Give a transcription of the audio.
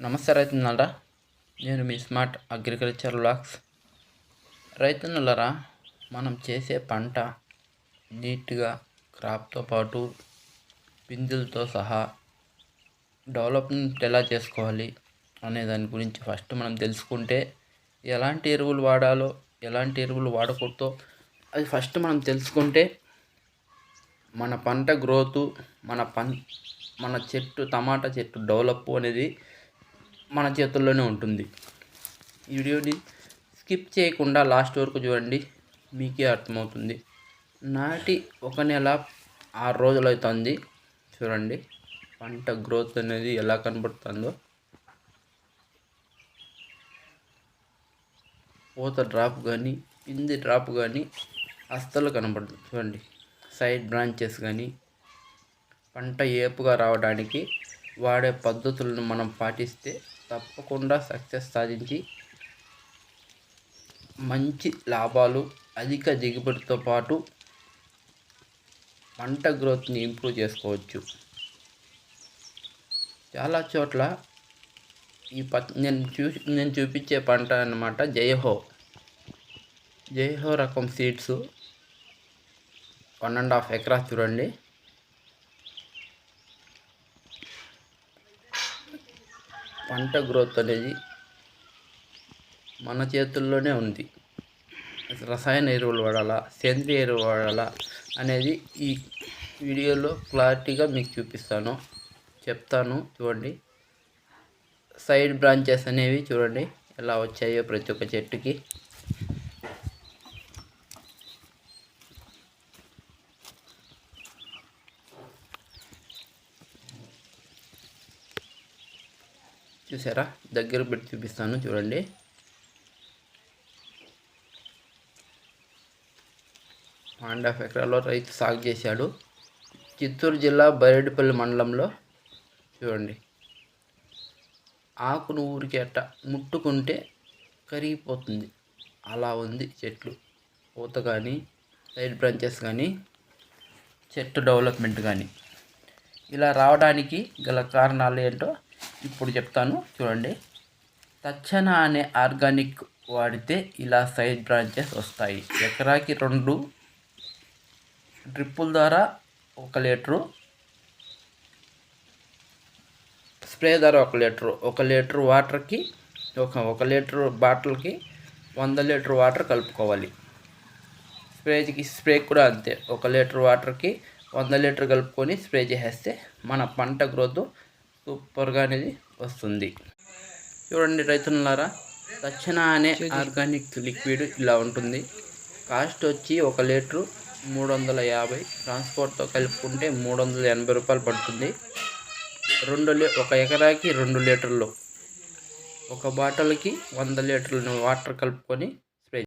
నమస్తే రైతున్నలరా నేను మీ స్మార్ట్ అగ్రికల్చర్ లాక్స్ రైతున్నలరా మనం చేసే పంట నీట్గా క్రాప్తో పాటు పిందులతో సహా డెవలప్మెంట్ ఎలా చేసుకోవాలి అనే దాని గురించి ఫస్ట్ మనం తెలుసుకుంటే ఎలాంటి ఎరువులు వాడాలో ఎలాంటి ఎరువులు వాడకూడదో అది ఫస్ట్ మనం తెలుసుకుంటే మన పంట గ్రోతు మన పం మన చెట్టు టమాటా చెట్టు డెవలప్ అనేది మన చేతుల్లోనే ఉంటుంది. ఈ వీడియోని స్కిప్ చేయకుండా లాస్ట్ వరకు చూడండి మీకే అర్థమవుతుంది. నాటి ఒక నెల ఆరు రోజులు అవుతుంది చూడండి పంట గ్రోత్ అనేది ఎలా కనబడుతుందో. పూత డ్రాప్ కానీ పింది డ్రాప్ కానీ అస్తలు కనబడదు. చూడండి సైడ్ బ్రాంచెస్ కానీ పంట ఏపుగా రావడానికి వాడే పద్ధతులను మనం పాటిస్తే తప్పకుండా సక్సెస్ సాధించి మంచి లాభాలు అధిక దిగుబడితో పాటు పంట గ్రోత్ని ఇంప్రూవ్ చేసుకోవచ్చు. చాలా చోట్ల ఈ ప నేను చూ నేను చూపించే పంట అన్నమాట జయహో. జయహో రకం సీడ్స్ వన్ అండ్ హాఫ్ ఎకరా చూడండి. పంట గ్రోత్ అనేది మన చేతుల్లోనే ఉంది. రసాయన ఎరువులు వాడాలా సేంద్రియ ఎరువులు వాడాలా అనేది ఈ వీడియోలో క్లారిటీగా మీకు చూపిస్తాను చెప్తాను. చూడండి. సైడ్ బ్రాంచెస్ అనేవి చూడండి ఎలా వచ్చాయో ప్రతి ఒక్క చెట్టుకి. చూసారా? దగ్గర పెట్టి చూపిస్తాను చూడండి. అండ్ హాఫ్ రైతు సాగు చేశాడు. చిత్తూరు జిల్లా బైరెడ్డిపల్లి మండలంలో చూడండి. ఆకును ఊరికి అట్ట ముట్టుకుంటే కరిగిపోతుంది. అలా ఉంది చెట్లు. పూత కానీ సైడ్ బ్రాంచెస్ కానీ చెట్టు డెవలప్మెంట్ కానీ. ఇలా రావడానికి గల కారణాలు ఏంటో ఇప్పుడు చెప్తాను చూడండి. తచ్చన అనే ఆర్గానిక్ వాడితే ఇలా సైడ్ బ్రాంచెస్ వస్తాయి. ఎకరాకి రెండు డ్రిప్పుల ద్వారా ఒక లీటరు స్ప్రే ద్వారా ఒక లీటరు ఒక లీటర్ వాటర్కి ఒక ఒక లీటర్ బాటిల్కి వంద లీటర్ వాటర్ కలుపుకోవాలి. స్ప్రేకి స్ప్రే కూడా అంతే. ఒక లీటర్ వాటర్కి వంద లీటర్ కలుపుకొని స్ప్రే చేసేస్తే మన పంట గ్రోత్ సూపర్గా అనేది వస్తుంది. చూడండి రైతులారా దక్షిణ అనే ఆర్గానిక్ లిక్విడ్ ఇలా ఉంటుంది. కాస్ట్ వచ్చి ఒక లీటరు మూడు వందల యాభై ట్రాన్స్పోర్ట్తో కలుపుకుంటే మూడు వందల ఎనభై రూపాయలు పడుతుంది. రెండు లీ ఒక ఎకరాకి రెండు లీటర్లు. ఒక బాటిల్కి వంద లీటర్లు వాటర్ కలుపుకొని